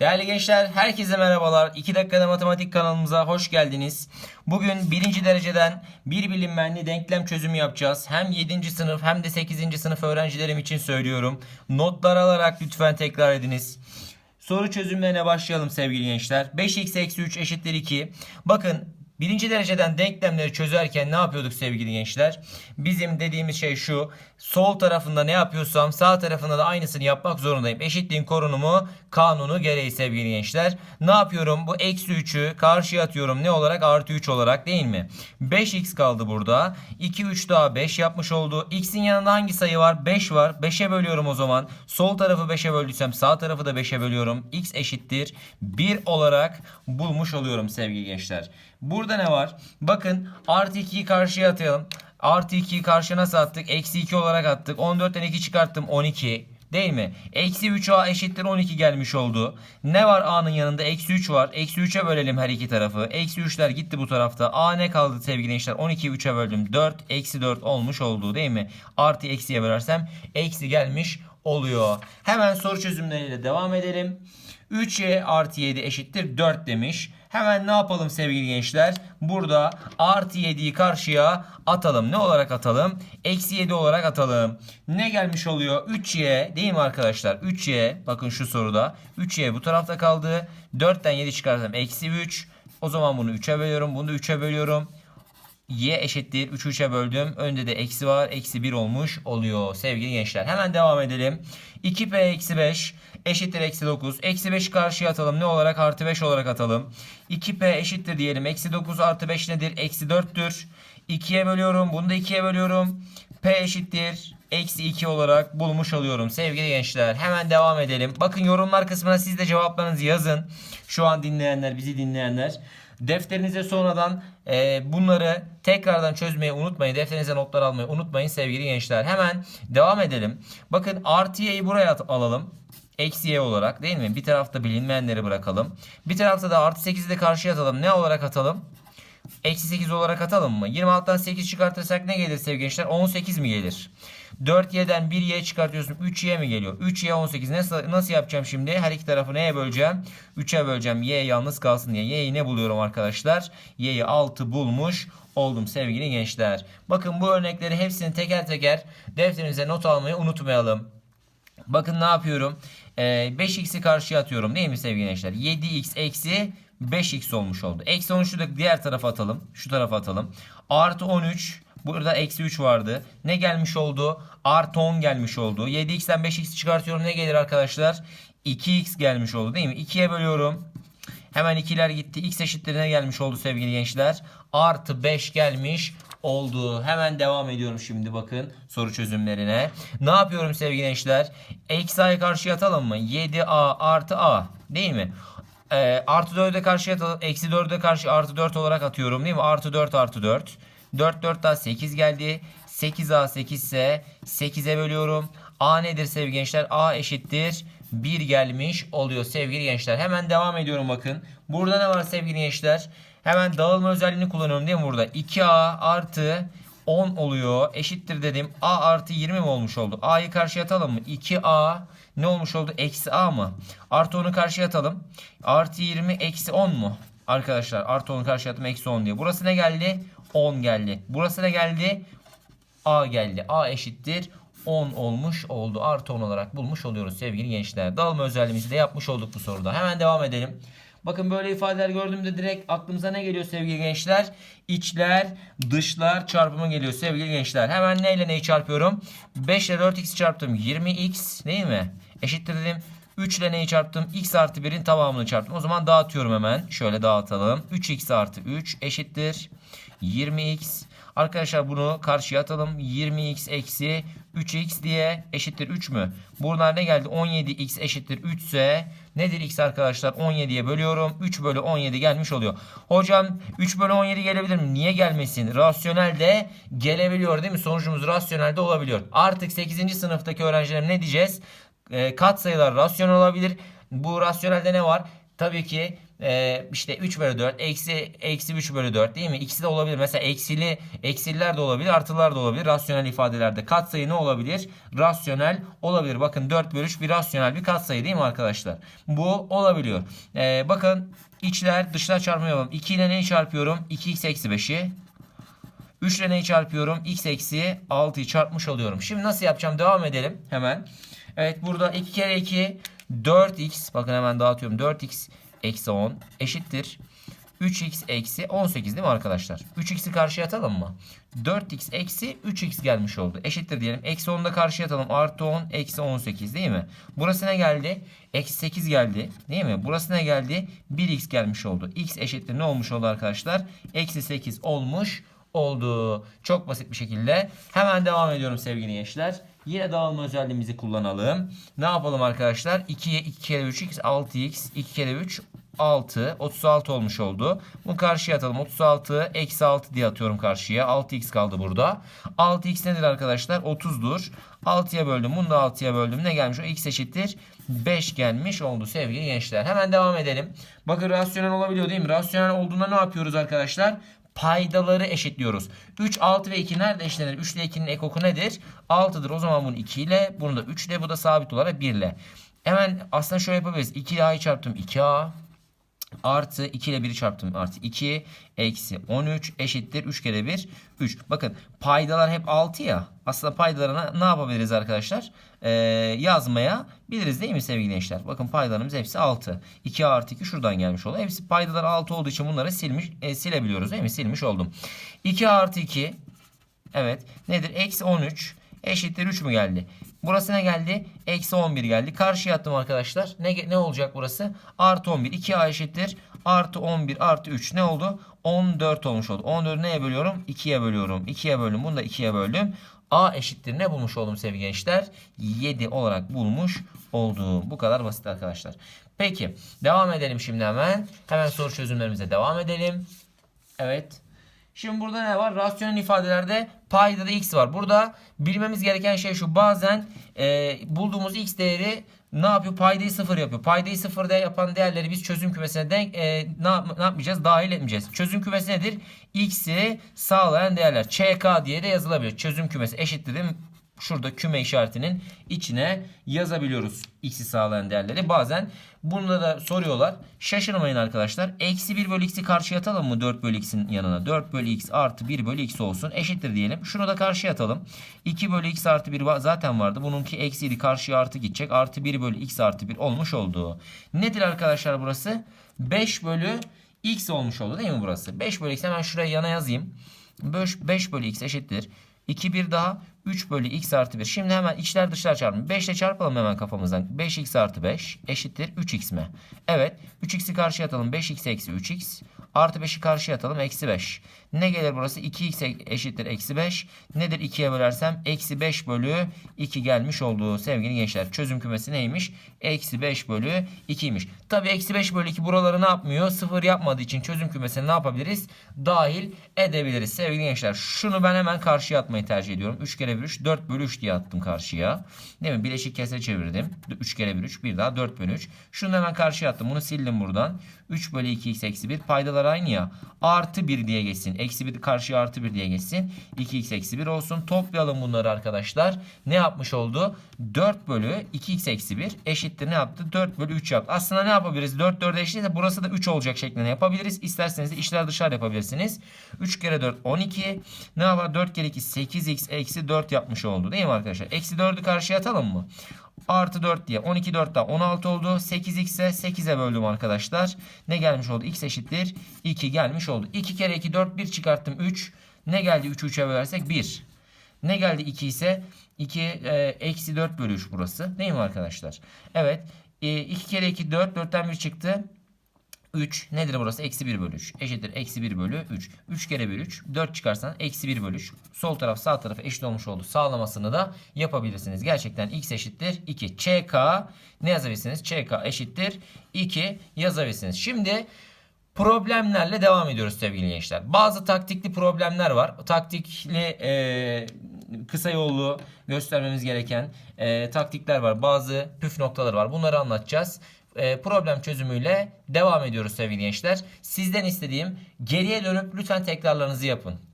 Değerli gençler, herkese merhabalar. 2 dakikada matematik kanalımıza hoş geldiniz. Bugün birinci dereceden bir bilinmenli denklem çözümü yapacağız. Hem 7. sınıf hem de 8. sınıf öğrencilerim için söylüyorum. Notlar alarak lütfen tekrar ediniz. Soru çözümlerine başlayalım sevgili gençler. 5x eksi 3 eşittir 2. Bakın birinci dereceden denklemleri çözerken ne yapıyorduk sevgili gençler? Bizim dediğimiz şey şu. Sol tarafında ne yapıyorsam sağ tarafında da aynısını yapmak zorundayım. Eşitliğin korunumu kanunu gereği sevgili gençler. Ne yapıyorum? Bu eksi 3'ü karşıya atıyorum. Ne olarak? Artı 3 olarak değil mi? 5x kaldı burada. 2, 3 daha 5 yapmış oldu. x'in yanında hangi sayı var? 5 var. 5'e bölüyorum o zaman. Sol tarafı 5'e böldüysem sağ tarafı da 5'e bölüyorum. x eşittir 1 olarak bulmuş oluyorum sevgili gençler. Burada ne var? Bakın artı 2'yi karşıya atayalım. Artı 2'yi karşıya nasıl attık? Eksi 2 olarak attık. 14'ten 2 çıkarttım 12. Değil mi? Eksi 3a eşittir 12 gelmiş oldu. Ne var a'nın yanında? Eksi 3 var. Eksi 3'e bölelim her iki tarafı. Eksi 3'ler gitti bu tarafta. a ne kaldı sevgili gençler? 12'yi 3'e böldüm. 4. Eksi 4 olmuş oldu değil mi? Artı eksiye bölersem eksi gelmiş oluyor. Hemen soru çözümleriyle devam edelim. 3y artı 7 eşittir 4 demiş. Hemen ne yapalım sevgili gençler? Burada artı 7'yi karşıya atalım. Ne olarak atalım? Eksi 7 olarak atalım. Ne gelmiş oluyor? 3y değil mi arkadaşlar? 3y bakın şu soruda. 3y bu tarafta kaldı. 4'ten 7 çıkarsam eksi 3. O zaman bunu 3'e bölüyorum. Bunu da 3'e bölüyorum y eşittir 3'ü 3'e böldüm. Önde de eksi var. Eksi 1 olmuş oluyor sevgili gençler. Hemen devam edelim. 2p eksi 5 eşittir eksi 9. Eksi 5'i karşıya atalım. Ne olarak? Artı 5 olarak atalım. 2p eşittir diyelim. Eksi 9 artı 5 nedir? Eksi 4'tür. 2'ye bölüyorum. Bunu da 2'ye bölüyorum. p eşittir. Eksi 2 olarak bulmuş oluyorum sevgili gençler. Hemen devam edelim. Bakın yorumlar kısmına siz de cevaplarınızı yazın. Şu an dinleyenler, bizi dinleyenler. Defterinize sonradan e, bunları tekrardan çözmeyi unutmayın. Defterinize notlar almayı unutmayın sevgili gençler. Hemen devam edelim. Bakın artı y'yi buraya alalım. Eksi y olarak değil mi? Bir tarafta bilinmeyenleri bırakalım. Bir tarafta da artı 8'i de karşıya atalım. Ne olarak atalım? Eksi 8 olarak atalım mı? 26'dan 8 çıkartırsak ne gelir sevgili gençler? 18 mi gelir? 4y'den 1y çıkartıyorsun 3y mi geliyor? 3y 18 nasıl, nasıl yapacağım şimdi? Her iki tarafı neye böleceğim? 3'e böleceğim. Y yalnız kalsın diye. Y'yi ne buluyorum arkadaşlar? Y'yi 6 bulmuş oldum sevgili gençler. Bakın bu örnekleri hepsini teker teker defterinize not almayı unutmayalım. Bakın ne yapıyorum? Ee, 5x'i karşıya atıyorum değil mi sevgili gençler? 7x eksi 5x olmuş oldu. Eksi 13'ü de diğer tarafa atalım. Şu tarafa atalım. Artı 13. Burada eksi 3 vardı. Ne gelmiş oldu? Artı 10 gelmiş oldu. 7x'ten 5x çıkartıyorum. Ne gelir arkadaşlar? 2x gelmiş oldu değil mi? 2'ye bölüyorum. Hemen ikiler gitti. X eşittirine gelmiş oldu sevgili gençler. Artı 5 gelmiş oldu. Hemen devam ediyorum şimdi bakın soru çözümlerine. Ne yapıyorum sevgili gençler? Eksi a'ya karşıya atalım mı? 7a artı a değil mi? Ee, artı 4'e karşıya atalım. Eksi 4'e karşı artı 4 olarak atıyorum değil mi? Artı 4 artı 4. 4 4 daha 8 geldi. 8a 8 ise 8'e bölüyorum. A nedir sevgili gençler? A eşittir 1 gelmiş oluyor sevgili gençler. Hemen devam ediyorum bakın. Burada ne var sevgili gençler? Hemen dağılma özelliğini kullanıyorum değil mi burada? 2A artı 10 oluyor. Eşittir dedim. A artı 20 mi olmuş oldu? A'yı karşıya atalım mı? 2A ne olmuş oldu? Eksi A mı? Artı 10'u karşıya atalım. Artı 20 eksi 10 mu? Arkadaşlar artı 10'u karşıya attım eksi 10 diye. Burası ne geldi? 10 geldi. Burası ne geldi? A geldi. A eşittir 10 olmuş oldu. Artı 10 olarak bulmuş oluyoruz sevgili gençler. Dağılma özelliğimizi de yapmış olduk bu soruda. Hemen devam edelim. Bakın böyle ifadeler gördüğümde direkt aklımıza ne geliyor sevgili gençler? İçler, dışlar çarpımı geliyor sevgili gençler. Hemen neyle neyi çarpıyorum? 5 ile 4x çarptım 20x değil mi? Eşittir dedim. 3 ile neyi çarptım? x artı 1'in tamamını çarptım. O zaman dağıtıyorum hemen. Şöyle dağıtalım. 3x artı 3 eşittir 20x. Arkadaşlar bunu karşıya atalım. 20x eksi 3x diye eşittir 3 mü? Buradan ne geldi? 17x eşittir 3 ise nedir x arkadaşlar? 17'ye bölüyorum. 3 bölü 17 gelmiş oluyor. Hocam 3 bölü 17 gelebilir mi? Niye gelmesin? Rasyonel de gelebiliyor değil mi? Sonucumuz rasyonel de olabiliyor. Artık 8. sınıftaki öğrenciler ne diyeceğiz? E, kat sayılar rasyonel olabilir. Bu rasyonelde ne var? Tabii ki e, işte 3 bölü 4 eksi eksi 3 bölü 4 değil mi? İkisi de olabilir. Mesela eksili eksililer de olabilir artılar da olabilir. Rasyonel ifadelerde katsayı ne olabilir? Rasyonel olabilir. Bakın 4 bölü 3 bir rasyonel bir katsayı değil mi arkadaşlar? Bu olabiliyor. E, bakın içler dışlar çarpma yapalım. 2 ile neyi çarpıyorum? 2x eksi 5'i 3 ile neyi çarpıyorum? x eksi 6'yı çarpmış oluyorum. Şimdi nasıl yapacağım? Devam edelim hemen. Evet burada 2 kere 2 4x bakın hemen dağıtıyorum. 4x eksi 10 eşittir. 3x eksi 18 değil mi arkadaşlar? 3x'i karşıya atalım mı? 4x eksi 3x gelmiş oldu. Eşittir diyelim. Eksi 10'u da karşıya atalım. Artı 10 eksi 18 değil mi? Burası ne geldi? Eksi 8 geldi. Değil mi? Burası ne geldi? 1x gelmiş oldu. x eşittir ne olmuş oldu arkadaşlar? Eksi 8 olmuş oldu. Çok basit bir şekilde. Hemen devam ediyorum sevgili gençler. Yine dağılma özelliğimizi kullanalım. Ne yapalım arkadaşlar? 2'ye 2 kere 3x 6x 2 kere 3 6 36 olmuş oldu. Bunu karşıya atalım. 36 eksi 6 diye atıyorum karşıya. 6x kaldı burada. 6x nedir arkadaşlar? 30'dur. 6'ya böldüm. Bunu da 6'ya böldüm. Ne gelmiş? O x eşittir. 5 gelmiş oldu sevgili gençler. Hemen devam edelim. Bakın rasyonel olabiliyor değil mi? Rasyonel olduğunda ne yapıyoruz arkadaşlar? Paydaları eşitliyoruz. 3, 6 ve 2 nerede eşlenir? 3 ile 2'nin ekoku nedir? 6'dır. O zaman bunu 2 ile, bunu da 3 ile, bu da sabit olarak 1 ile. Hemen aslında şöyle yapabiliriz. 2 A'yı çarptım 2A artı 2 ile 1'i çarptım artı 2 eksi 13 eşittir 3 kere 1 3. Bakın paydalar hep 6 ya. Aslında paydalarına ne yapabiliriz arkadaşlar? Ee, yazmaya biliriz değil mi sevgili gençler? Bakın paydalarımız hepsi 6. 2 artı 2 şuradan gelmiş oldu. Hepsi paydalar 6 olduğu için bunları silmiş e, silebiliyoruz değil mi? Silmiş oldum. 2 artı 2 evet nedir? Eksi 13 eşittir 3 mü geldi? Burası ne geldi? Eksi 11 geldi. Karşıya attım arkadaşlar. Ne, ne olacak burası? Artı 11. 2A eşittir. Artı 11 artı 3 ne oldu? 14 olmuş oldu. 14'ü neye bölüyorum? 2'ye bölüyorum. 2'ye böldüm. Bunu da 2'ye böldüm. A eşittir ne bulmuş oldum sevgili gençler? 7 olarak bulmuş oldum. Bu kadar basit arkadaşlar. Peki devam edelim şimdi hemen. Hemen soru çözümlerimize devam edelim. Evet. Şimdi burada ne var? Rasyonel ifadelerde payda da x var. Burada bilmemiz gereken şey şu. Bazen e, bulduğumuz x değeri ne yapıyor? Paydayı sıfır yapıyor. Paydayı sıfırda yapan değerleri biz çözüm kümesine denk e, ne, ne yapmayacağız? Dahil etmeyeceğiz. Çözüm kümesi nedir? X'i sağlayan değerler. ÇK diye de yazılabilir. Çözüm kümesi eşittir değil mi? Şurada küme işaretinin içine yazabiliyoruz x'i sağlayan değerleri. Bazen bunu da soruyorlar. Şaşırmayın arkadaşlar. Eksi 1 bölü x'i karşıya atalım mı 4 bölü x'in yanına? 4 bölü x artı 1 bölü x olsun. Eşittir diyelim. Şunu da karşıya atalım. 2 bölü x artı 1 zaten vardı. Bununki eksiydi karşıya artı gidecek. Artı 1 bölü x artı 1 olmuş oldu. Nedir arkadaşlar burası? 5 bölü x olmuş oldu değil mi burası? 5 bölü x hemen şuraya yana yazayım. 5, 5 bölü x eşittir. 2 bir daha 3 bölü x artı 1. Şimdi hemen içler dışlar çarpın. 5 ile çarpalım hemen kafamızdan. 5x artı 5 eşittir 3x mi? Evet. 3x'i karşıya atalım. 5x eksi 3x. Artı 5'i karşıya atalım. Eksi 5. Ne gelir burası? 2x eşittir eksi 5. Nedir 2'ye bölersem? Eksi 5 bölü 2 gelmiş oldu sevgili gençler. Çözüm kümesi neymiş? Eksi 5 bölü 2'ymiş. Tabi eksi 5 bölü 2 buraları ne yapmıyor? Sıfır yapmadığı için çözüm kümesini ne yapabiliriz? Dahil edebiliriz sevgili gençler. Şunu ben hemen karşıya atmayı tercih ediyorum. 3 kere 1 3 4 bölü 3 diye attım karşıya. Değil mi? Bileşik kesre çevirdim. 3 kere 1 3 bir daha 4 bölü 3. Şunu hemen karşıya attım. Bunu sildim buradan. 3 bölü 2x eksi 1. Paydalar aynı ya. Artı 1 diye geçsin. Eksi 1 karşıya artı 1 diye geçsin. 2x eksi 1 olsun. Toplayalım bunları arkadaşlar. Ne yapmış oldu? 4 bölü 2x eksi 1 eşittir ne yaptı? 4 bölü 3 yaptı. Aslında ne yapabiliriz? 4 4 eşitliyse burası da 3 olacak şeklinde yapabiliriz. İsterseniz de işler dışarı yapabilirsiniz. 3 kere 4 12. Ne yapar? 4 kere 2 8x eksi 4 yapmış oldu. Değil mi arkadaşlar? Eksi 4'ü karşıya atalım mı? Artı 4 diye 12 4 daha 16 oldu. 8x'e 8'e böldüm arkadaşlar. Ne gelmiş oldu? x eşittir 2 gelmiş oldu. 2 kere 2 4 1 çıkarttım 3. Ne geldi 3'ü 3'e bölersek 1. Ne geldi 2 ise 2 e, eksi 4 bölü 3 burası. Değil mi arkadaşlar? Evet. E, 2 kere 2 4. 4'ten 1 çıktı. 3 nedir burası? Eksi 1 bölü 3 eşittir. Eksi 1 bölü 3. 3 kere 1 3. 4 çıkarsan eksi 1 bölü 3. Sol taraf sağ tarafı eşit olmuş oldu. Sağlamasını da yapabilirsiniz. Gerçekten x eşittir 2. ÇK ne yazabilirsiniz? ÇK eşittir 2 yazabilirsiniz. Şimdi problemlerle devam ediyoruz sevgili gençler. Bazı taktikli problemler var. Taktikli e, kısa yollu göstermemiz gereken e, taktikler var. Bazı püf noktaları var. Bunları anlatacağız. E, problem çözümüyle devam ediyoruz sevgili gençler. Sizden istediğim geriye dönüp lütfen tekrarlarınızı yapın.